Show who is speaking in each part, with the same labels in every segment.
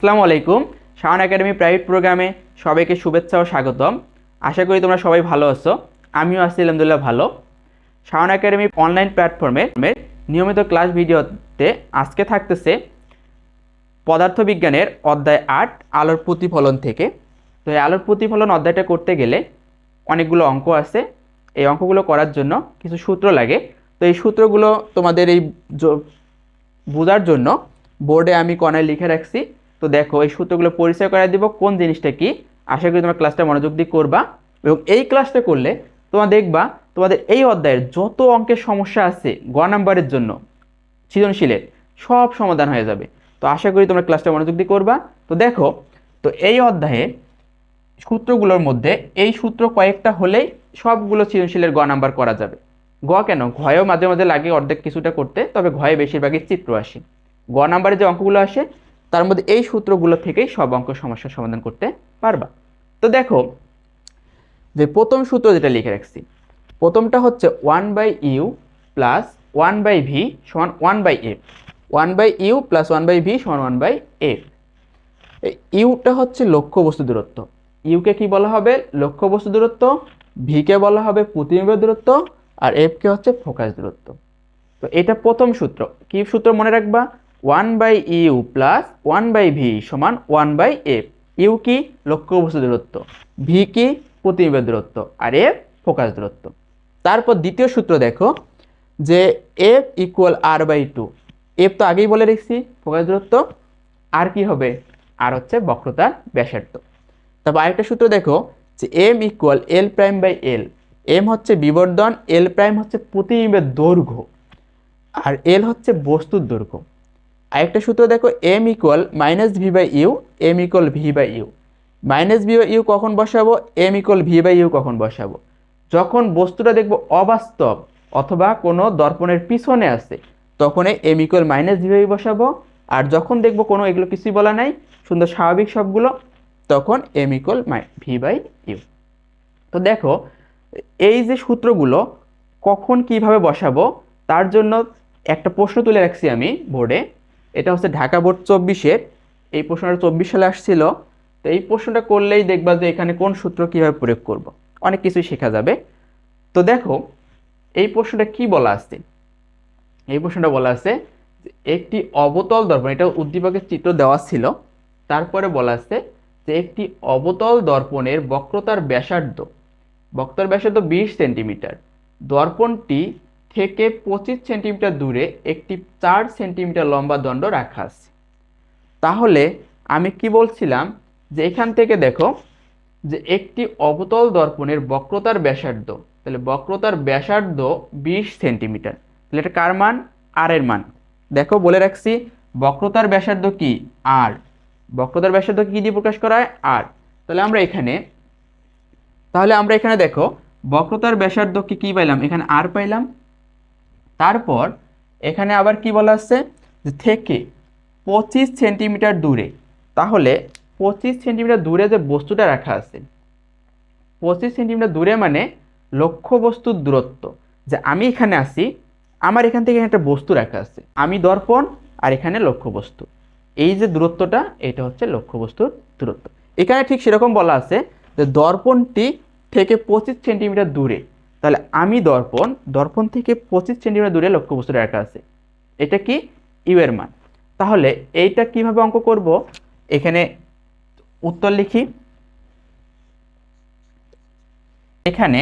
Speaker 1: আসসালামু আলাইকুম। Shaon academy private প্রোগ্রামে সবাইকে শুভেচ্ছা ও স্বাগতম। আশা করি তোমরা সবাই ভালো আছো। আমিও আছি, আলহামদুলিল্লাহ, ভালো। শাওন একাডেমি অনলাইন প্ল্যাটফর্মে নিয়মিত ক্লাস ভিডিওতে আজকে থাকতেছে পদার্থবিজ্ঞানের অধ্যায় আট, আলোর প্রতিফলন থেকে। তো এই আলোর প্রতিফলন অধ্যায়টা করতে গেলে অনেকগুলো অঙ্ক আছে। এই অঙ্কগুলো করার জন্য কিছু সূত্র লাগে। তো এই সূত্রগুলো তোমাদের এই বোঝার জন্য বোর্ডে আমি কর্নায় লিখে রাখছি। তো দেখো, এই সূত্রগুলো পরিচয় করে দিব কোন জিনিসটা কি। আশা করি তোমার ক্লাসটা মনোযোগ দিয়ে করবা এবং এই ক্লাসটা করলে তোমরা দেখবা, তোমাদের এই অধ্যায়ের যত অঙ্কের সমস্যা আছে গ নাম্বারের জন্য, সৃজনশীলের, সব সমাধান হয়ে যাবে। তো আশা করি তোমরা ক্লাসটা মনোযোগ দিয়ে করবা। তো দেখো, তো এই অধ্যায়ে সূত্রগুলোর মধ্যে এই সূত্র কয়েকটা হলেই সবগুলো সৃজনশীলের গ নাম্বার করা যাবে। গ কেন? ঘয়েও মাঝে মাঝে লাগে অর্ধেক কিছুটা করতে, তবে ঘয়ে বেশিরভাগই চিত্র আসে। গ নাম্বারে যে অঙ্কগুলো আসে তার মধ্যে এই সূত্রগুলো থেকেই সব অঙ্ক সমস্যার সমাধান করতে পারবা। তো দেখো, যে প্রথম সূত্র যেটা লিখে রাখছি, প্রথমটা হচ্ছে one by U plus one by V সমান one by F one by U plus one by V সমান ওয়ান বাই এফ ইউটা হচ্ছে লক্ষ্য বস্তু দূরত্ব। ইউকে কি বলা হবে? লক্ষ্য বস্তু দূরত্ব ভিকে বলা হবে প্রতিবিম্ব দূরত্ব, আর এফকে হচ্ছে ফোকাস দূরত্ব। তো এটা প্রথম সূত্র। কি সূত্র মনে রাখবা? One by U plus one by V সমান ওয়ান বাই এফ। ইউ কি লক্ষ্য বস্তু দূরত্ব? ভি কি প্রতিবিম্ব দূরত্ব? আর এফ ফোকাস দূরত্ব। তারপর দ্বিতীয় সূত্র দেখো যে F equal R by two F তো আগেই বলে রেখেছি ফোকাস দূরত্ব। আর কি হবে? আর হচ্ছে বক্রতার ব্যাসার্ধ। তারপর আরেকটা সূত্র দেখো যে M equal L prime by L M হচ্ছে বিবর্ধন এল প্রাইম হচ্ছে প্রতিবিম্বের দৈর্ঘ্য। আর এল হচ্ছে বস্তুর দৈর্ঘ্য। আরেকটা সূত্র দেখো M equal minus V by U M equal V by U minus V by U কখন বসাবো? M equal V by U কখন বসাবো? যখন বস্তুটা দেখব অবাস্তব অথবা কোনো দর্পণের পিছনে আছে তখন M equal minus V by বসাবো। আর যখন দেখব কোনো, এগুলো কিছুই বলা নাই, সুন্দর স্বাভাবিক সবগুলো, তখন M equal my V by U তো দেখো, এই যে সূত্রগুলো কখন কীভাবে বসাবো, তার জন্য একটা প্রশ্ন তুলে রাখছি আমি বোর্ডে। এটা হচ্ছে ঢাকা বোর্ড চব্বিশের। এই প্রশ্নটা চব্বিশ সালে আসছিল। তো এই প্রশ্নটা করলেই দেখবা যে এখানে কোন সূত্র কীভাবে প্রয়োগ করব। অনেক কিছুই শেখা যাবে। তো দেখো, এই প্রশ্নটা কি বলা আছে? এই প্রশ্নটা বলা আছে একটি অবতল দর্পণ, এটা উদ্দীপকের চিত্র দেওয়া ছিল, তারপরে বলা আছে যে একটি অবতল দর্পণের বক্রতার ব্যাসার্ধ বক্রতার ব্যাসার্ধ বিশ সেন্টিমিটার। দর্পণটি থেকে পঁচিশ সেন্টিমিটার দূরে একটি চার সেন্টিমিটার লম্বা দণ্ড রাখা আছে। তাহলে আমি কি বলছিলাম যে এখান থেকে দেখো যে একটি অবতল দর্পণের বক্রতার ব্যাসার্ধ, তাহলে বক্রতার ব্যাসার্ধ বিশ সেন্টিমিটার। তাহলে এটা কার মান? আর এর মান। দেখো বলে রাখছি, বক্রতার ব্যাসার্ধ কি? আর বক্রতার ব্যাসার্ধ কি দিয়ে প্রকাশ করা হয়? আর তাহলে আমরা এখানে, তাহলে আমরা এখানে দেখো, বক্রতার ব্যাসার্ধ কি কি পাইলাম? এখানে আর পাইলাম। তারপর এখানে আবার কি বলা আছে? যে থেকে পঁচিশ সেন্টিমিটার দূরে। তাহলে পঁচিশ সেন্টিমিটার দূরে যে বস্তুটা রাখা আছে, পঁচিশ সেন্টিমিটার দূরে মানে লক্ষ্য বস্তুর দূরত্ব। যে আমি এখানে আসি আমার এখান থেকে একটা বস্তু রাখা আছে, আমি দর্পণ আর এখানে লক্ষ্য বস্তু। এই যে দূরত্বটা, এটা হচ্ছে লক্ষ্য বস্তুর দূরত্ব। এখানে ঠিক সেরকম বলা আছে যে দর্পণটি থেকে পঁচিশ সেন্টিমিটার দূরে। তাহলে আমি দর্পণ দর্পণ থেকে পঁচিশ সেন্টিমিটার দূরে লক্ষ্য বস্তুটা রাখা আছে। এটা কি? ইউ এর মান। তাহলে এইটা কীভাবে অঙ্ক করব? এখানে উত্তর লিখি। এখানে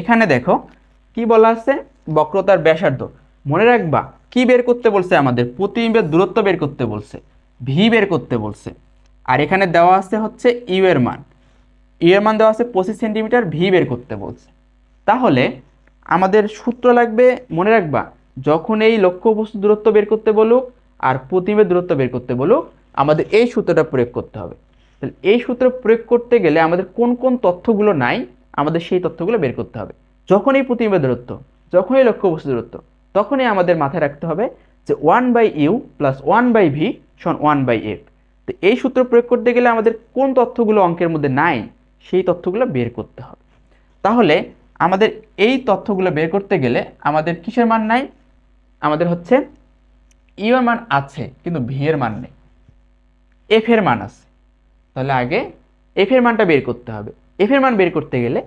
Speaker 1: এখানে দেখো, কি বলা আছে? বক্রতার ব্যাসার্ধ। মনে রাখবা, কি বের করতে বলছে আমাদের? প্রতিবিম্বের দূরত্ব বের করতে বলছে। ভি বের করতে বলছে। আর এখানে দেওয়া আছে হচ্ছে ইউ এর মান। ইউ এর মান দেওয়া আছে পঁচিশ সেন্টিমিটার ভি বের করতে বলছে। তাহলে আমাদের সূত্র লাগবে, মনে রাখবা, যখন এই লক্ষ্য বস্তু দূরত্ব বের করতে বলুক আর প্রতিবিম্বের দূরত্ব বের করতে বলুক, আমাদের এই সূত্রটা প্রয়োগ করতে হবে। তাহলে এই সূত্র প্রয়োগ করতে গেলে আমাদের কোন কোন তথ্যগুলো নাই, আমাদের সেই তথ্যগুলো বের করতে হবে। যখনই প্রতিবিম্বের দূরত্ব যখনই লক্ষ্য বস্তু দূরত্ব, তখনই আমাদের মাথায় রাখতে হবে যে one by U plus one by V Son one by F তো এই সূত্র প্রয়োগ করতে গেলে আমাদের কোন তথ্যগুলো অঙ্কের মধ্যে নাই সেই তথ্যগুলো বের করতে হবে। তাহলে আমাদের এই তথ্যগুলো বের করতে গেলে আমাদের কিসের মান নাই? আমাদের হচ্ছে ইউ এর মান আছে, কিন্তু ভি এর মান নেই। এফ এর মান আছে। তাহলে আগে এফ এর মানটা বের করতে হবে। এফ এর মান বের করতে গেলে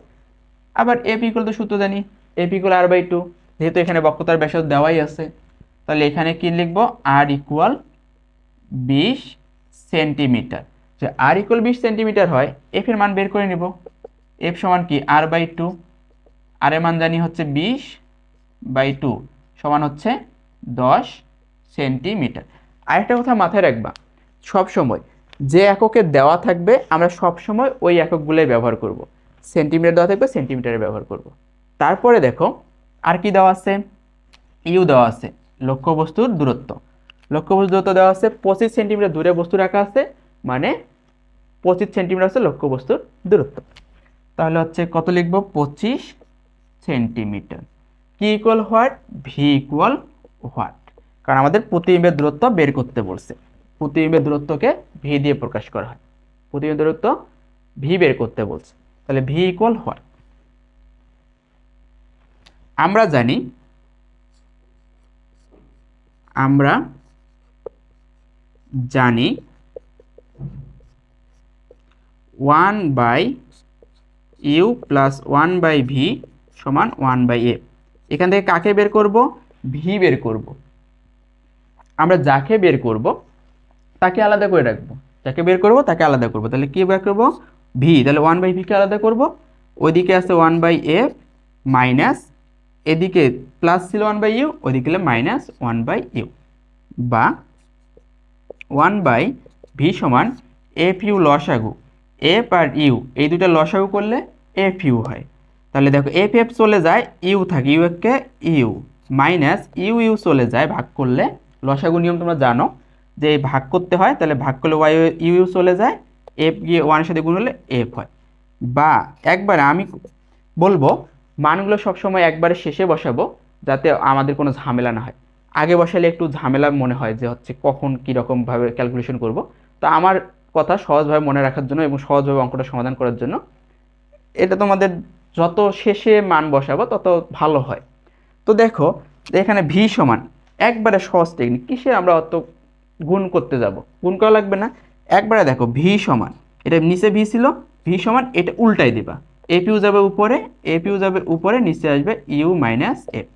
Speaker 1: আবার এফ ইকুয়াল তো সূত্র জানি। F equal R by two যেহেতু এখানে বক্রতার ব্যাসার্ধ দেওয়াই আছে, তাহলে এখানে কি লিখব? আর ইকুয়াল বিশ সেন্টিমিটার যে আর ইকুয়াল বিশ সেন্টিমিটার হয় এফ এর মান বের করে নেব। এফ সমান কি? আর বাই টু আর এর মান জানি হচ্ছে বিশ বাই টু সমান হচ্ছে দশ সেন্টিমিটার আরেকটা কথা মাথায় রাখবা, সব সময় যে এককে দেওয়া থাকবে, আমরা সব সময় ওই এককগুলোই ব্যবহার করব। সেন্টিমিটার দেওয়া থাকবে সেন্টিমিটারে ব্যবহার করব। তারপরে দেখো, আর কি দেওয়া আছে? ইউ দেওয়া আছে, লক্ষ্যবস্তুর দূরত্ব। লক্ষ্যবস্তু দূরত্ব দেওয়া আছে, পঁচিশ সেন্টিমিটার দূরে বস্তু রাখা আছে মানে পঁচিশ সেন্টিমিটার হচ্ছে লক্ষ্যবস্তুর দূরত্ব। তাহলে হচ্ছে কত লিখব? পঁচিশ সেন্টিমিটার কি equal what V equal what কারণ আমাদের প্রতিবিম্বের দূরত্ব বের করতে বলছে। প্রতিবিম্বের দূরত্বকে ভি দিয়ে প্রকাশ করা হয়। প্রতিবিম্বের দূরত্ব ভি বের করতে বলছে। তাহলে ভি ইকুয়াল হোয়াট আমরা জানি আমরা জানি one by U plus one by V সমান ওয়ান বাই এ। এখান থেকে কাকে বের করব? ভি বের করব। আমরা যাকে বের করব, তাকে আলাদা করে রাখব। যাকে বের করব, তাকে আলাদা করব। তাহলে কী বের করব? ভি। তাহলে ওয়ান বাই ভিকে আলাদা করব। ওইদিকে আছে ওয়ান বাই এফ মাইনাস এদিকে প্লাস ছিল ওয়ান বাই ইউ, ওইদিকে মাইনাস ওয়ান বাই ইউ। বা ওয়ান বাই ভি সমান এফ ইউ লসাগু। এফ আর ইউ এই দুটো লসাগু করলে এফ ইউ হয়। তাহলে দেখো এফ এফ চলে যায় ইউ থাকে ইউ একে ইউ মাইনাস ইউ ইউ চলে যায়, ভাগ করলে লসাগু নিয়ম তোমরা জানো যে ভাগ করতে হয়, তাহলে ভাগ করলে ওয়াই ইউ ইউ চলে যায় এফ গিয়ে ওয়ানের সাথে গুণ হলে এফ হয়। বা একবারে আমি বলব, মানগুলো সবসময় একবারে শেষে বসাবো, যাতে আমাদের কোনো ঝামেলা না হয়। আগে বসালে একটু ঝামেলা মনে হয় যে হচ্ছে কখন কীরকমভাবে ক্যালকুলেশন করব। তো আমার কথা সহজভাবে মনে রাখার জন্য এবং সহজভাবে অঙ্কটা সমাধান করার জন্য। এটা তোমাদের যত শেষে মান বসাবো, তত ভালো হয়। তো দেখো, এখানে ভি সমান একবারে সহজ টেকনিক কিসে আমরা অত গুণ করতে যাব? গুণ করা লাগবে না। একবারে দেখো ভি সমান, এটা নিচে ভি ছিল ভি সমান, এটা উল্টাই দিবা। এপিউ যাবে উপরে এপিউ যাবে উপরে, নিচে আসবে ইউ মাইনাস এফ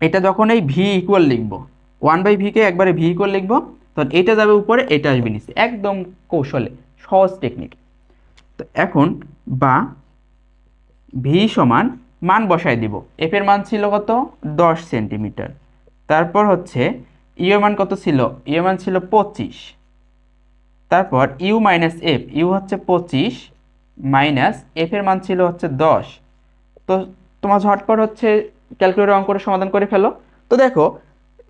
Speaker 1: এটা যখন এই ভি ইকুয়াল লিখব ওয়ান বাই ভিকে একবারে ভি ইকুয়াল লিখব তখন এটা যাবে উপরে, এটা আসবে নিচে। একদম কৌশলে, সহজ টেকনিক তো এখন বা ভি সমান মান বসাই দিব। এফ এর মান ছিল কত? দশ সেন্টিমিটার। তারপর হচ্ছে ইউ মান কত ছিল? ইউ মান ছিল পঁচিশ। তারপর ইউ মাইনাস এফ ইউ হচ্ছে পঁচিশ মাইনাস এফ এর মান ছিল হচ্ছে দশ। তো তোমার ঝটপট হচ্ছে ক্যালকুলেটর অঙ্কটা সমাধান করে ফেলো। তো দেখো,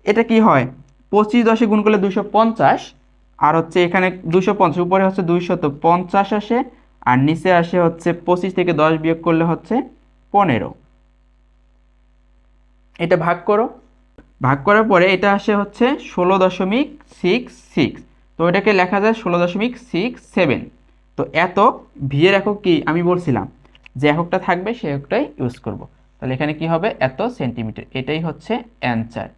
Speaker 1: এটা কি হয়? পঁচিশ দশে গুণ করলে দুশো পঞ্চাশ, আর হচ্ছে এখানে দুশো পঞ্চাশ, উপরে হচ্ছে দুইশো তো পঞ্চাশ আসে, আর নিচে আসে হচ্ছে পঁচিশ থেকে দশ বিয়োগ করলে হচ্ছে পনেরো। এটা ভাগ করো। ভাগ করার পরে এটা আসে হচ্ছে ষোলো দশমিক সিক্স সিক্স তো এটাকে লেখা যায় ষোলো দশমিক সিক্স সেভেন তো এত ভি এর একক কি আমি বলছিলাম, যে এককটা থাকবে সেই এককটাই ইউজ করব। তাহলে এখানে কি হবে? এত সেন্টিমিটার এটাই হচ্ছে অ্যান্সার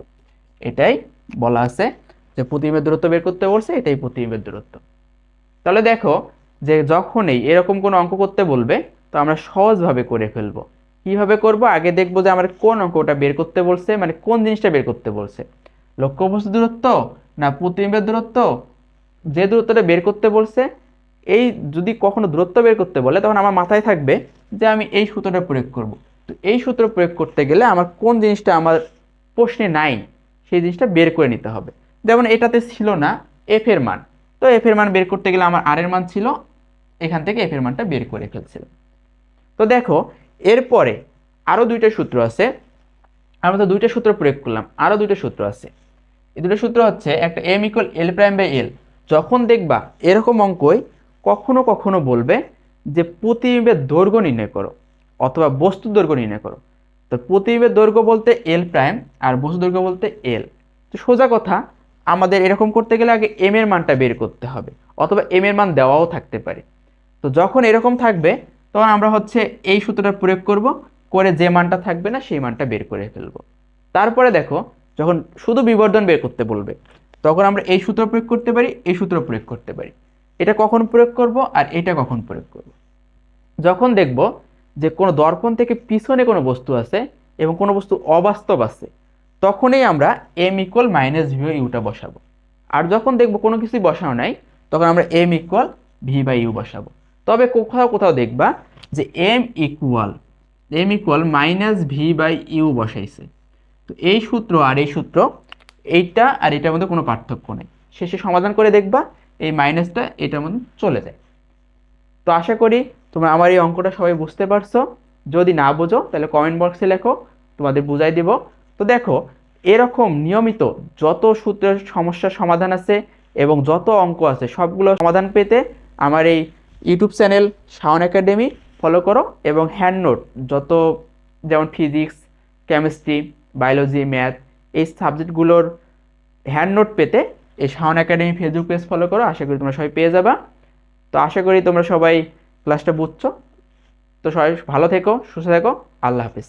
Speaker 1: এটাই বলা আছে যে প্রতিবিম্বের দূরত্ব বের করতে বলছে, এটাই প্রতিবিম্বের দূরত্ব। তাহলে দেখো যে যখনই এরকম কোনো অঙ্ক করতে বলবে, তো আমরা সহজভাবে করে ফেলব। কীভাবে করব? আগে দেখব যে আমার কোন অঙ্কটা বের করতে বলছে মানে কোন জিনিসটা বের করতে বলছে। লক্ষ্য লক্ষ্যবস্তু দূরত্ব না প্রতিবিম্বের দূরত্ব? যে দূরত্বটা বের করতে বলছে, এই যদি কখনো দূরত্ব বের করতে বলে, তখন আমার মাথায় থাকবে যে আমি এই সূত্রটা প্রয়োগ করব। তো এই সূত্র প্রয়োগ করতে গেলে আমার কোন জিনিসটা আমার প্রশ্নে নাই সেই জিনিসটা বের করে নিতে হবে। যেমন এটাতে ছিল না এফ এর মান। তো এফ এর মান বের করতে গেলে আমার আর এর মান ছিল, এখান থেকে এফ এর মানটা বের করে ফেলছিলাম। তো দেখো, এরপরে আরও দুইটা সূত্র আছে। আমরা তো দুইটা সূত্র প্রয়োগ করলাম আরও দুইটা সূত্র আছে। এই দুটো সূত্র হচ্ছে একটা M equal L prime by L যখন দেখবা এরকম অঙ্কই কখনো কখনো বলবে যে প্রতিবিম্বের দৈর্ঘ্য নির্ণয় করো, অথবা বস্তুর দৈর্ঘ্য নির্ণয় করো। তো প্রতিবিম্বের দৈর্ঘ্য বলতে এল প্রাইম আর বস্তু দৈর্ঘ্য বলতে এল তো সোজা কথা, আমাদের এরকম করতে গেলে আগে এম এর মানটা বের করতে হবে, অথবা এম এর মান দেওয়াও থাকতে পারে। তো যখন এরকম থাকবে, তখন আমরা হচ্ছে এই সূত্রটা প্রয়োগ করব, করে যে মানটা থাকবে না, সেই মানটা বের করে ফেলব। তারপরে দেখো, যখন শুধু বিবর্ধন বের করতে বলবে, তখন আমরা এই সূত্র প্রয়োগ করতে পারি, এই সূত্র প্রয়োগ করতে পারি। এটা কখন প্রয়োগ করব আর এটা কখন প্রয়োগ করব? যখন দেখব যে কোনো দর্পণ থেকে পিছনে কোনো বস্তু আছে এবং কোনো বস্তু অবাস্তব আছে, তখনই আমরা এম ইকুয়াল মাইনাস ভিও ইউটা বসাবো। আর যখন দেখব কোনো কিছুই বসানো নাই, তখন আমরা M equal V by U বসাবো। তবে কোথাও কোথাও দেখবা যে M equal M equal minus V by U বসাইছে। তো এই সূত্র আর এই সূত্র, এইটা আর এটার মধ্যে কোনো পার্থক্য নেই। শেষে সমাধান করে দেখবা এই মাইনাসটা এটার মধ্যে চলে যায়। তো আশা করি তোমরা আমার এই অঙ্কটা সবাই বুঝতে পারছ। যদি না বোঝো, তাহলে কমেন্ট বক্সে লেখো, তোমাদের বুঝাই দিব। তো দেখো, এরকম নিয়মিত যত সূত্রের সমস্যার সমাধান আছে এবং যত অঙ্ক আছে, সবগুলো সমাধান পেতে আমার এই YouTube channel Shaon academy follow করো এবং হ্যান্ড নোট যত যেমন ফিজিক্স কেমিস্ট্রি বায়োলজি ম্যাথ এই সাবজেক্টগুলোর হ্যান্ড নোট পেতে এই Shaon academy Facebook page follow করো, আশা করি তোমরা সবাই পেয়ে যাবা। তো আশা করি তোমরা সবাই ক্লাসটা বুঝছ? তো সবাই ভালো থেকো সুস্থ থেকো আল্লাহ হাফিজ।